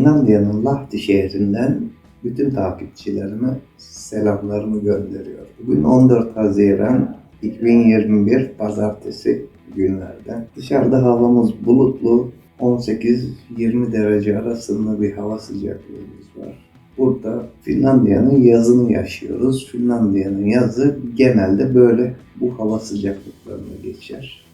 Finlandiya'nın Lahti şehrinden bütün takipçilerime selamlarımı gönderiyorum. Bugün 14 Haziran 2021 Pazartesi günlerden. Dışarıda havamız bulutlu, 18-20 derece arasında bir hava sıcaklığımız var. Burada Finlandiya'nın yazını yaşıyoruz. Finlandiya'nın yazı genelde böyle bu hava sıcaklıklarına geçer.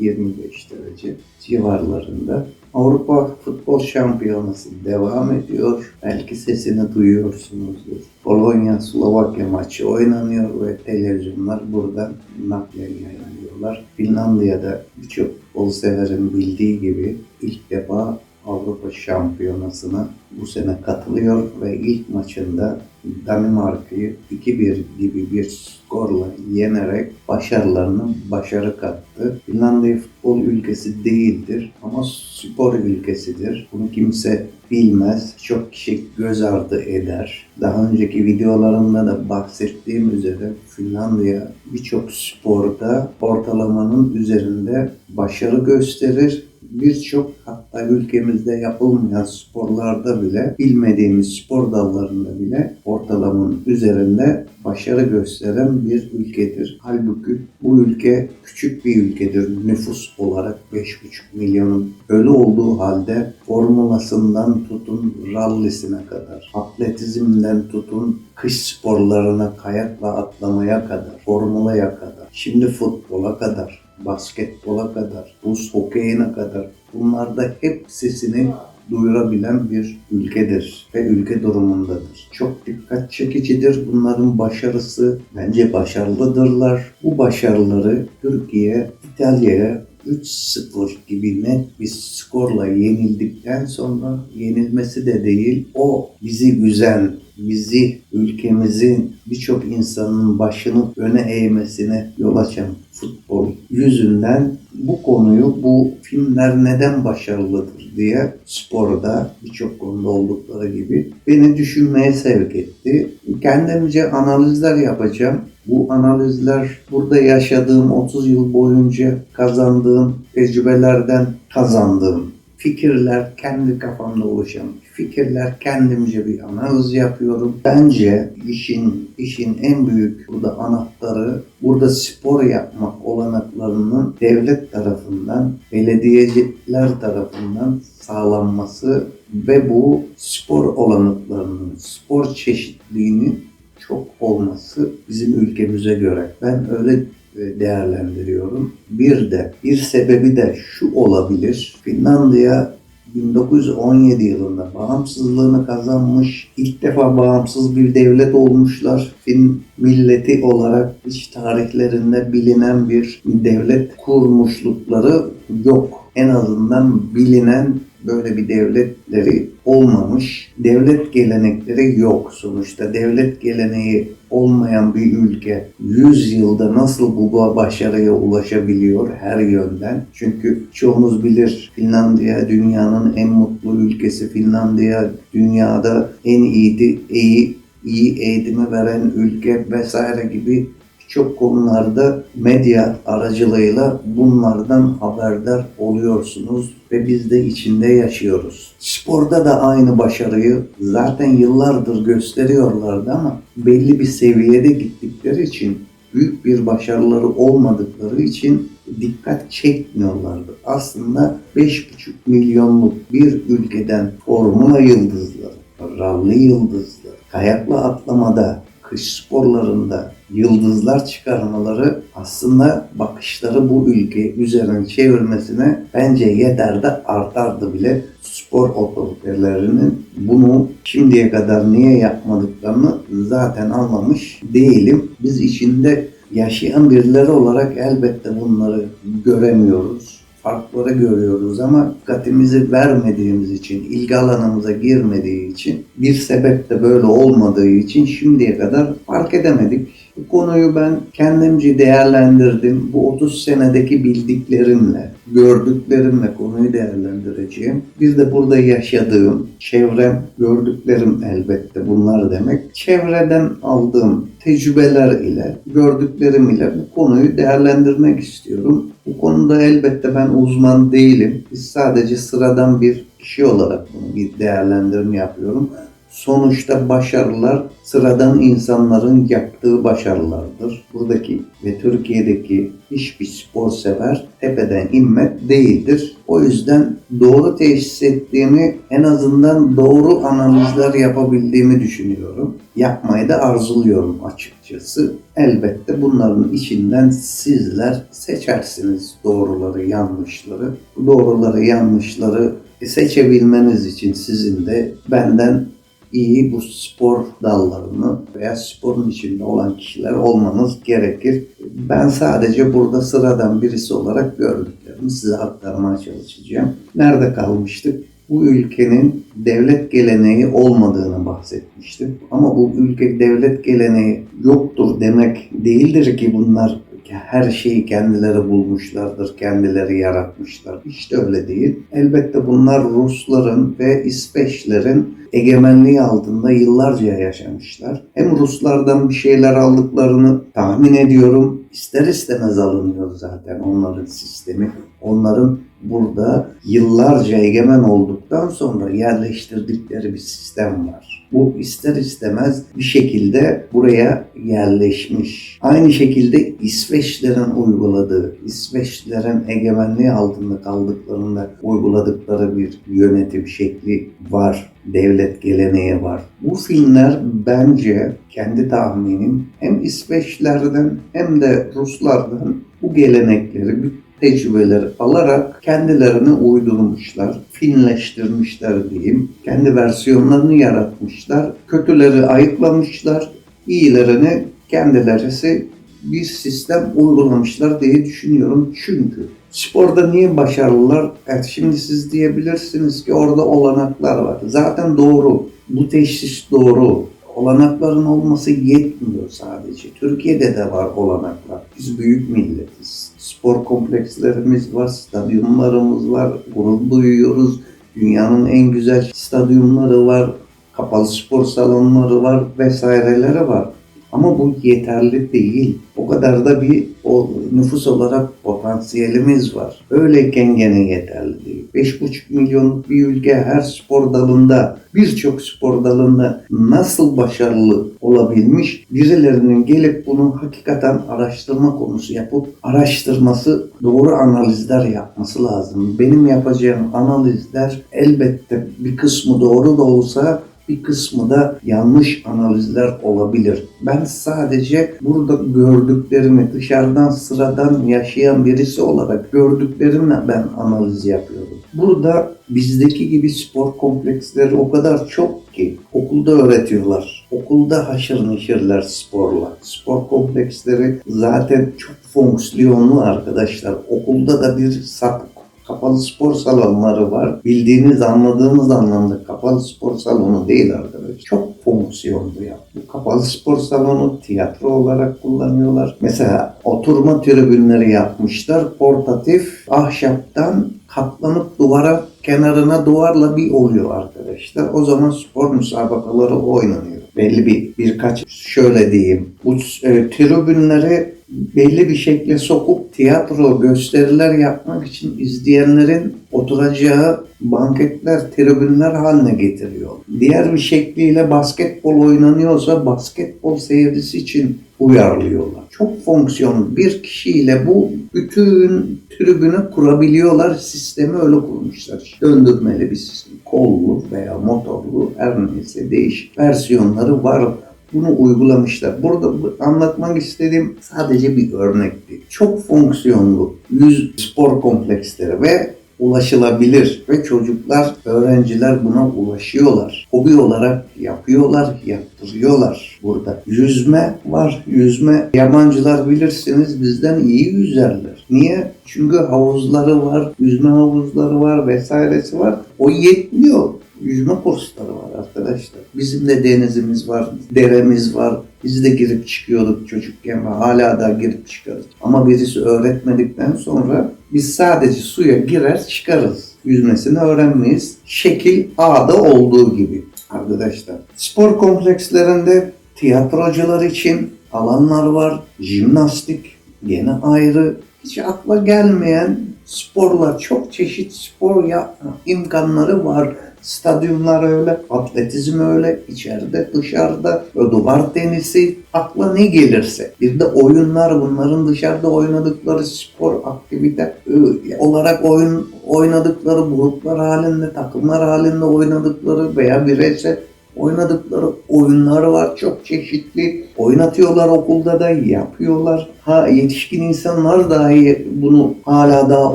20-25 derece civarlarında. Avrupa Futbol Şampiyonası devam ediyor. Belki sesini duyuyorsunuzdur. Polonya Slovakya maçı oynanıyor ve televizyonlar buradan naklen yayınlıyorlar. Finlandiya'da birçok futbol severin bildiği gibi ilk defa Avrupa Şampiyonası'na bu sene katılıyor ve ilk maçında Danimarka'yı 2-1 gibi bir skorla yenerek başarılarını başarı kattı. Finlandiya futbol ülkesi değildir ama spor ülkesidir. Bunu kimse bilmez. Çok kişi göz ardı eder. Daha önceki videolarımda da bahsettiğim üzere Finlandiya birçok sporda ortalamanın üzerinde başarı gösterir birçok hatta ülkemizde yapılmayan sporlarda bile bilmediğimiz spor dallarında bile ortalamanın üzerinde başarı gösteren bir ülkedir. Halbuki bu ülke küçük bir ülkedir. Nüfus olarak 5,5 milyonun ölü olduğu halde formulasından tutun rallisine kadar, atletizmden tutun kış sporlarına kayakla atlamaya kadar, formulaya kadar, şimdi futbola kadar basketbola kadar, buz hokeyine kadar bunlarda hep sesini duyurabilen bir ülkedir ve ülke durumundadır. Çok dikkat çekicidir bunların başarısı. Bence başarılıdırlar. Bu başarıları Türkiye, İtalya'ya 3-0 gibi net bir skorla yenildikten sonra yenilmesi de değil, o bizi üzen, bizi ülkemizin birçok insanın başını öne eğmesine yol açan futbol yüzünden bu konuyu bu filmler neden başarılıdır diye sporda birçok konuda oldukları gibi beni düşünmeye sevk etti. Kendimce analizler yapacağım. Bu analizler burada yaşadığım 30 yıl boyunca kazandığım tecrübelerden kazandığım fikirler kendi kafamda oluşan fikirler kendimce bir analiz yapıyorum. Bence işin işin en büyük burada anahtarı burada spor yapmak olanaklarının devlet tarafından, belediyeciler tarafından sağlanması ve bu spor olanaklarının, spor çeşitliliğinin çok olması bizim ülkemize göre. Ben öyle e, değerlendiriyorum. Bir de bir sebebi de şu olabilir. Finlandiya 1917 yılında bağımsızlığını kazanmış, ilk defa bağımsız bir devlet olmuşlar. Fin milleti olarak hiç tarihlerinde bilinen bir devlet kurmuşlukları yok. En azından bilinen böyle bir devletleri olmamış. Devlet gelenekleri yok sonuçta. Devlet geleneği olmayan bir ülke 100 yılda nasıl bu başarıya ulaşabiliyor her yönden? Çünkü çoğunuz bilir Finlandiya dünyanın en mutlu ülkesi. Finlandiya dünyada en iyiydi, iyi iyi eğitimi veren ülke vesaire gibi çok konularda medya aracılığıyla bunlardan haberdar oluyorsunuz ve biz de içinde yaşıyoruz. Sporda da aynı başarıyı zaten yıllardır gösteriyorlardı ama belli bir seviyede gittikleri için büyük bir başarıları olmadıkları için dikkat çekmiyorlardı. Aslında 5,5 milyonluk bir ülkeden formula yıldızları, ralli yıldızları, kayakla atlamada, kış sporlarında yıldızlar çıkarmaları aslında bakışları bu ülke üzerine çevirmesine bence yeter de artardı bile spor otoritelerinin bunu şimdiye kadar niye yapmadıklarını zaten anlamış değilim. Biz içinde yaşayan birileri olarak elbette bunları göremiyoruz farkları görüyoruz ama dikkatimizi vermediğimiz için, ilgi alanımıza girmediği için, bir sebep de böyle olmadığı için şimdiye kadar fark edemedik. Bu konuyu ben kendimce değerlendirdim. Bu 30 senedeki bildiklerimle, gördüklerimle konuyu değerlendireceğim. Bir de burada yaşadığım, çevrem, gördüklerim elbette bunlar demek. Çevreden aldığım tecrübeler ile, gördüklerim ile bu konuyu değerlendirmek istiyorum. Bu konuda elbette ben uzman değilim. Biz sadece sıradan bir kişi olarak bunu bir değerlendirme yapıyorum. Sonuçta başarılar sıradan insanların yaptığı başarılardır. Buradaki ve Türkiye'deki hiçbir spor sever tepeden inmek değildir. O yüzden doğru teşhis ettiğimi en azından doğru analizler yapabildiğimi düşünüyorum. Yapmayı da arzuluyorum açıkçası. Elbette bunların içinden sizler seçersiniz doğruları, yanlışları. Doğruları, yanlışları seçebilmeniz için sizin de benden iyi bu spor dallarını veya sporun içinde olan kişiler olmanız gerekir. Ben sadece burada sıradan birisi olarak gördüklerimi size aktarmaya çalışacağım. Nerede kalmıştık? Bu ülkenin devlet geleneği olmadığını bahsetmiştim. Ama bu ülke devlet geleneği yoktur demek değildir ki bunlar her şeyi kendileri bulmuşlardır, kendileri yaratmışlar. Hiç de öyle değil. Elbette bunlar Rusların ve İsveçlerin egemenliği altında yıllarca yaşamışlar. Hem Ruslardan bir şeyler aldıklarını tahmin ediyorum. İster istemez alınıyor zaten onların sistemi. Onların burada yıllarca egemen olduktan sonra yerleştirdikleri bir sistem var. Bu ister istemez bir şekilde buraya yerleşmiş. Aynı şekilde İsveçlerin uyguladığı, İsveçlerin egemenliği altında kaldıklarında uyguladıkları bir yönetim şekli var. Devlet geleneği var. Bu filmler bence kendi tahminim hem İsveçlerden hem de Ruslardan bu gelenekleri, bu tecrübeleri alarak kendilerine uydurmuşlar, finleştirmişler diyeyim. Kendi versiyonlarını yaratmışlar. Kötüleri ayıklamışlar, iyilerini kendilerisi bir sistem uygulamışlar diye düşünüyorum. Çünkü sporda niye başarılılar? Evet, şimdi siz diyebilirsiniz ki orada olanaklar var. Zaten doğru. Bu teşhis doğru olanakların olması yetmiyor sadece. Türkiye'de de var olanaklar. Biz büyük milletiz. Spor komplekslerimiz var, stadyumlarımız var, gurur duyuyoruz. Dünyanın en güzel stadyumları var, kapalı spor salonları var vesaireleri var. Ama bu yeterli değil. O kadar da bir o nüfus olarak potansiyelimiz var. Öyleyken gene yeterli değil. 5,5 milyonluk bir ülke her spor dalında, birçok spor dalında nasıl başarılı olabilmiş? Birilerinin gelip bunu hakikaten araştırma konusu yapıp araştırması, doğru analizler yapması lazım. Benim yapacağım analizler elbette bir kısmı doğru da olsa bir kısmı da yanlış analizler olabilir. Ben sadece burada gördüklerimi dışarıdan sıradan yaşayan birisi olarak gördüklerimle ben analiz yapıyorum. Burada bizdeki gibi spor kompleksleri o kadar çok ki okulda öğretiyorlar. Okulda haşır neşirler sporla. Spor kompleksleri zaten çok fonksiyonlu arkadaşlar. Okulda da bir sapık kapalı spor salonları var. Bildiğiniz, anladığınız anlamda kapalı spor salonu değil arkadaşlar. Çok fonksiyonlu ya. Bu kapalı spor salonu tiyatro olarak kullanıyorlar. Mesela oturma tribünleri yapmışlar. Portatif ahşaptan katlanıp duvara kenarına duvarla bir oluyor arkadaşlar. O zaman spor müsabakaları oynanıyor. Belli bir birkaç şöyle diyeyim. Bu e, tribünleri belli bir şekle sokup tiyatro gösteriler yapmak için izleyenlerin oturacağı banketler, tribünler haline getiriyor. Diğer bir şekliyle basketbol oynanıyorsa basketbol seyircisi için uyarlıyorlar. Çok fonksiyonlu bir kişiyle bu bütün tribünü kurabiliyorlar. Sistemi öyle kurmuşlar. Döndürmeli bir sistem. Kollu veya motorlu her neyse değişik versiyonları var bunu uygulamışlar. Burada anlatmak istediğim sadece bir örnekti. Çok fonksiyonlu yüz spor kompleksleri ve ulaşılabilir ve çocuklar, öğrenciler buna ulaşıyorlar. Hobi olarak yapıyorlar, yaptırıyorlar burada. Yüzme var. Yüzme yabancılar bilirsiniz bizden iyi yüzerler. Niye? Çünkü havuzları var, yüzme havuzları var vesairesi var. O yetmiyor yüzme kursları var arkadaşlar. Bizim de denizimiz var, deremiz var. Biz de girip çıkıyorduk çocukken ve hala da girip çıkarız. Ama birisi öğretmedikten sonra biz sadece suya girer çıkarız. Yüzmesini öğrenmeyiz. Şekil A'da olduğu gibi arkadaşlar. Spor komplekslerinde tiyatrocular için alanlar var. Jimnastik gene ayrı. Hiç akla gelmeyen sporlar, çok çeşit spor yapma imkanları var. Stadyumlar öyle, atletizm öyle, içeride, dışarıda, duvar tenisi, akla ne gelirse. Bir de oyunlar, bunların dışarıda oynadıkları spor, aktivite e, olarak oyun oynadıkları gruplar halinde, takımlar halinde oynadıkları veya bireysel oynadıkları oyunlar var. Çok çeşitli. Oynatıyorlar okulda da yapıyorlar. Ha yetişkin insanlar dahi bunu hala daha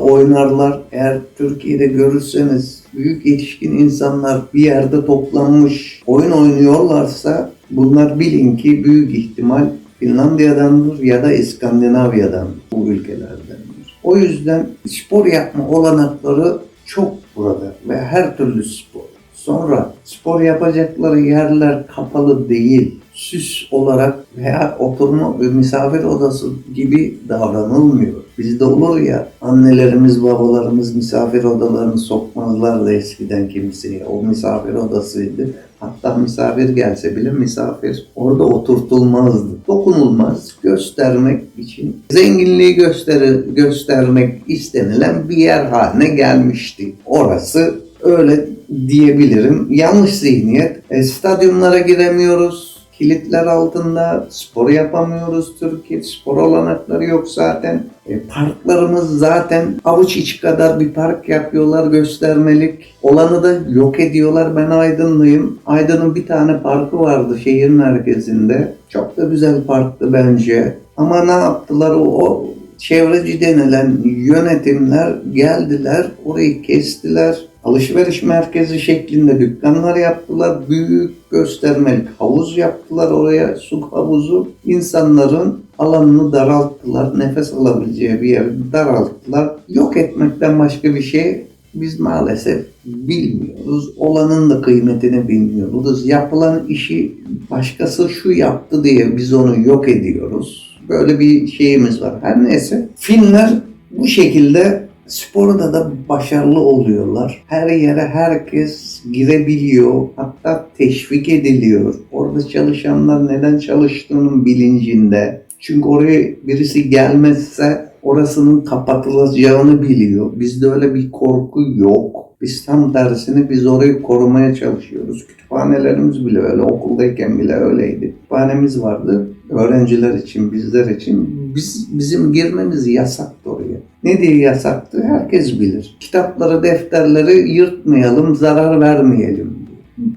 oynarlar. Eğer Türkiye'de görürseniz büyük yetişkin insanlar bir yerde toplanmış oyun oynuyorlarsa bunlar bilin ki büyük ihtimal Finlandiya'dandır ya da İskandinavya'dandır. Bu ülkelerdendir. O yüzden spor yapma olanakları çok burada ve her türlü spor. Sonra spor yapacakları yerler kapalı değil. Süs olarak veya oturma misafir odası gibi davranılmıyor. Bizde olur ya annelerimiz babalarımız misafir odalarını sokmazlardı eskiden kimseye. O misafir odasıydı. Hatta misafir gelse bile misafir orada oturtulmazdı. Dokunulmaz göstermek için zenginliği gösteri, göstermek istenilen bir yer haline gelmişti. Orası öyle diyebilirim. Yanlış zihniyet. E, stadyumlara giremiyoruz. Kilitler altında spor yapamıyoruz Türkiye. Spor olanakları yok zaten. E, parklarımız zaten avuç içi kadar bir park yapıyorlar göstermelik. Olanı da yok ediyorlar. Ben Aydınlıyım. Aydın'ın bir tane parkı vardı şehir merkezinde. Çok da güzel parktı bence. Ama ne yaptılar o, çevreci denilen yönetimler geldiler, orayı kestiler. Alışveriş merkezi şeklinde dükkanlar yaptılar. Büyük göstermelik havuz yaptılar oraya, su havuzu. İnsanların alanını daralttılar. Nefes alabileceği bir yeri daralttılar. Yok etmekten başka bir şey biz maalesef bilmiyoruz. Olanın da kıymetini bilmiyoruz. Yapılan işi başkası şu yaptı diye biz onu yok ediyoruz. Böyle bir şeyimiz var. Her neyse. Finler bu şekilde sporda da başarılı oluyorlar. Her yere herkes girebiliyor. Hatta teşvik ediliyor. Orada çalışanlar neden çalıştığının bilincinde. Çünkü oraya birisi gelmezse orasının kapatılacağını biliyor. Bizde öyle bir korku yok. Biz tam tersini biz orayı korumaya çalışıyoruz. Kütüphanelerimiz bile öyle. Okuldayken bile öyleydi. Kütüphanemiz vardı. Öğrenciler için, bizler için. Biz, bizim girmemiz yasaktı oraya. Ne diye yasaktı? Herkes bilir. Kitapları, defterleri yırtmayalım, zarar vermeyelim.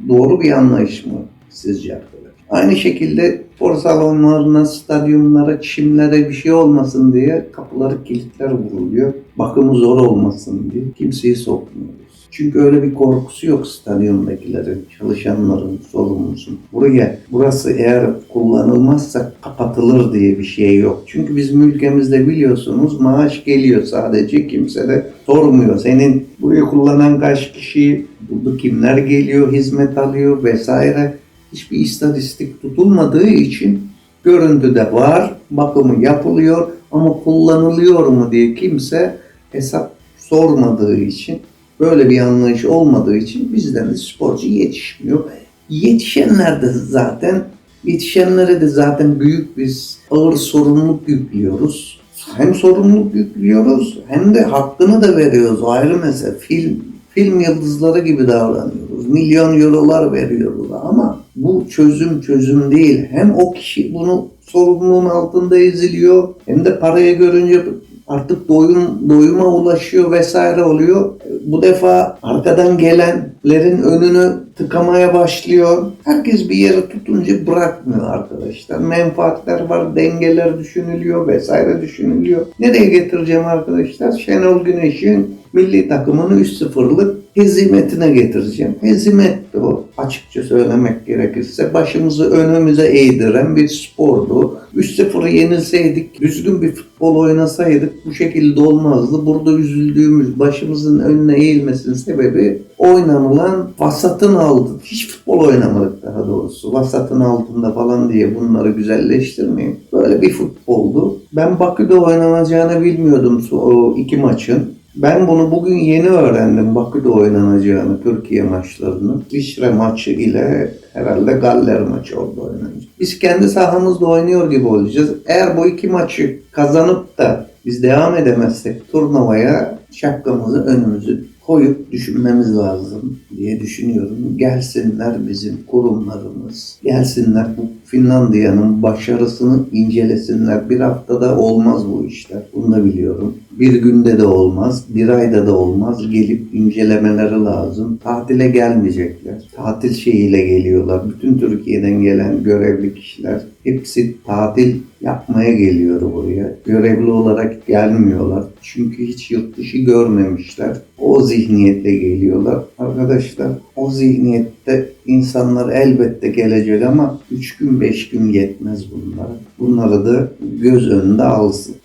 Doğru bir anlayış mı sizce? Aynı şekilde spor salonlarına, stadyumlara, çimlere bir şey olmasın diye kapıları kilitler vuruluyor. Bakımı zor olmasın diye kimseyi sokmuyoruz. Çünkü öyle bir korkusu yok stadyumdakilerin, çalışanların, sorumlusun. Buraya, burası eğer kullanılmazsa kapatılır diye bir şey yok. Çünkü bizim ülkemizde biliyorsunuz maaş geliyor sadece kimse de sormuyor. Senin burayı kullanan kaç kişi, burada kimler geliyor, hizmet alıyor vesaire. Hiçbir istatistik tutulmadığı için görüntüde var, bakımı yapılıyor ama kullanılıyor mu diye kimse hesap sormadığı için böyle bir anlayış olmadığı için bizden de sporcu yetişmiyor. Yetişenler de zaten yetişenlere de zaten büyük biz ağır sorumluluk yüklüyoruz. Hem sorumluluk yüklüyoruz hem de hakkını da veriyoruz. Ayrı mesele film film yıldızları gibi davranıyoruz. Milyon eurolar veriyoruz ama bu çözüm çözüm değil. Hem o kişi bunu sorumluluğun altında eziliyor hem de parayı görünce artık doyum doyuma ulaşıyor vesaire oluyor. Bu defa arkadan gelenlerin önünü tıkamaya başlıyor. Herkes bir yere tutunca bırakmıyor arkadaşlar. Menfaatler var, dengeler düşünülüyor vesaire düşünülüyor. Nereye getireceğim arkadaşlar? Şenol Güneş'in milli takımını 3-0'lık hezimetine getireceğim. Hezimetti o açıkça söylemek gerekirse. Başımızı önümüze eğdiren bir spordu. 3-0'ı yenilseydik, düzgün bir futbol oynasaydık bu şekilde olmazdı. Burada üzüldüğümüz, başımızın önüne eğilmesinin sebebi oynanılan vasatın altı. Hiç futbol oynamadık daha doğrusu. Vasatın altında falan diye bunları güzelleştirmeyeyim. Böyle bir futboldu. Ben Bakü'de oynanacağını bilmiyordum o iki maçın. Ben bunu bugün yeni öğrendim Bakü'de oynanacağını, Türkiye maçlarını. İsviçre maçı ile herhalde Galler maçı orada oynanacak. Biz kendi sahamızda oynuyor gibi olacağız. Eğer bu iki maçı kazanıp da Biz devam edemezsek turnuvaya şapkamızı önümüzü koyup düşünmemiz lazım diye düşünüyorum. Gelsinler bizim kurumlarımız, gelsinler bu Finlandiya'nın başarısını incelesinler. Bir haftada olmaz bu işler. Bunu da biliyorum. Bir günde de olmaz, bir ayda da olmaz. Gelip incelemeleri lazım. Tatile gelmeyecekler. Tatil şeyiyle geliyorlar. Bütün Türkiye'den gelen görevli kişiler hepsi tatil yapmaya geliyor buraya. Görevli olarak gelmiyorlar. Çünkü hiç yurt dışı görmemişler. O zihniyetle geliyorlar. Arkadaşlar o zihniyette insanlar elbette gelecek ama 3 gün 5 gün yetmez bunlara. Bunları da göz önünde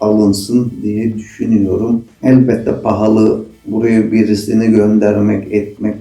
alınsın diye düşünüyorum. Elbette pahalı buraya birisini göndermek, etmek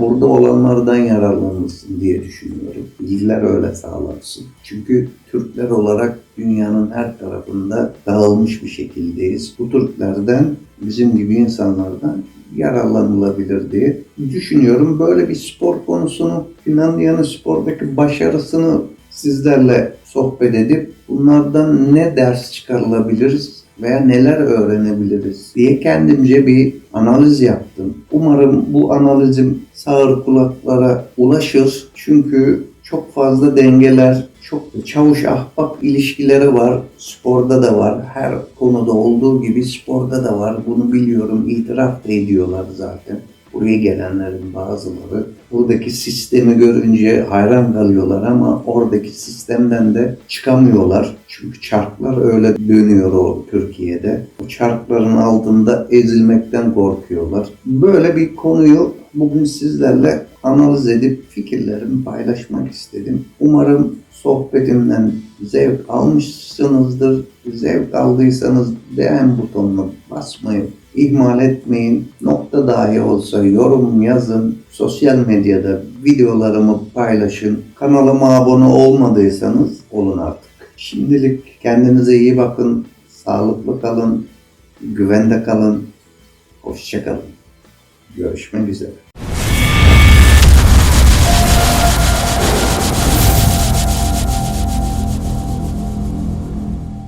burada olanlardan yararlanılsın diye düşünüyorum. Bilgiler öyle sağlansın. Çünkü Türkler olarak dünyanın her tarafında dağılmış bir şekildeyiz. Bu Türklerden bizim gibi insanlardan yararlanılabilir diye düşünüyorum. Böyle bir spor konusunu, Finlandiya'nın spordaki başarısını sizlerle sohbet edip bunlardan ne ders çıkarılabiliriz veya neler öğrenebiliriz diye kendimce bir analiz yaptım. Umarım bu analizim sağır kulaklara ulaşır. Çünkü çok fazla dengeler, çok çavuş ahbap ilişkileri var. Sporda da var. Her konuda olduğu gibi sporda da var. Bunu biliyorum. İtiraf da ediyorlar zaten. Buraya gelenlerin bazıları buradaki sistemi görünce hayran kalıyorlar ama oradaki sistemden de çıkamıyorlar. Çünkü çarklar öyle dönüyor o Türkiye'de. O çarkların altında ezilmekten korkuyorlar. Böyle bir konuyu bugün sizlerle analiz edip fikirlerimi paylaşmak istedim. Umarım sohbetimden zevk almışsınızdır. Zevk aldıysanız beğen butonuna basmayı ihmal etmeyin. Nokta dahi olsa yorum yazın. Sosyal medyada videolarımı paylaşın. Kanalıma abone olmadıysanız olun artık. Şimdilik kendinize iyi bakın. Sağlıklı kalın. Güvende kalın. Hoşçakalın. Görüşmek üzere.